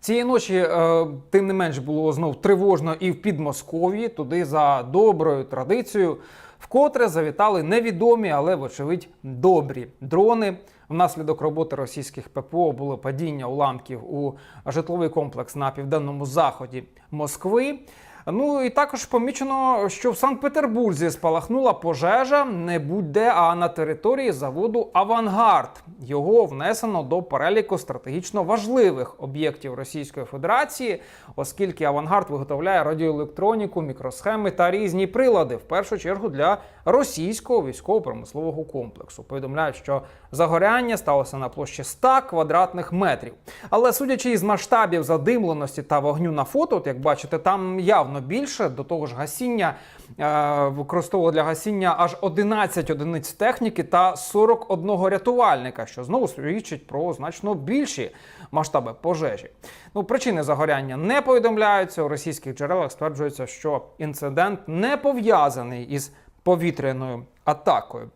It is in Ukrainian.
Цієї ночі, е, тим не менш, було знов тривожно і в Підмосков'ї. Туди за доброю традицією вкотре завітали невідомі, але вочевидь добрі дрони. Внаслідок роботи російських ППО було падіння уламків у житловий комплекс на південному заході Москви. Ну і також помічено, що в Санкт-Петербурзі спалахнула пожежа не будь-де, а на території заводу Авангард. Його внесено до переліку стратегічно важливих об'єктів Російської Федерації, оскільки Авангард виготовляє радіоелектроніку, мікросхеми та різні прилади, в першу чергу для російського військово-промислового комплексу. Повідомляють, що загоряння сталося на площі 100 квадратних метрів. Але судячи із масштабів задимленості та вогню на фото, от як бачите, там явно більше. До того ж, гасіння е, використовувало для гасіння аж 11 одиниць техніки та 41 рятувальника, що знову свідчить про значно більші масштаби пожежі. Ну, причини загоряння не повідомляються. У російських джерелах стверджується, що інцидент не пов'язаний із повітряною атакою.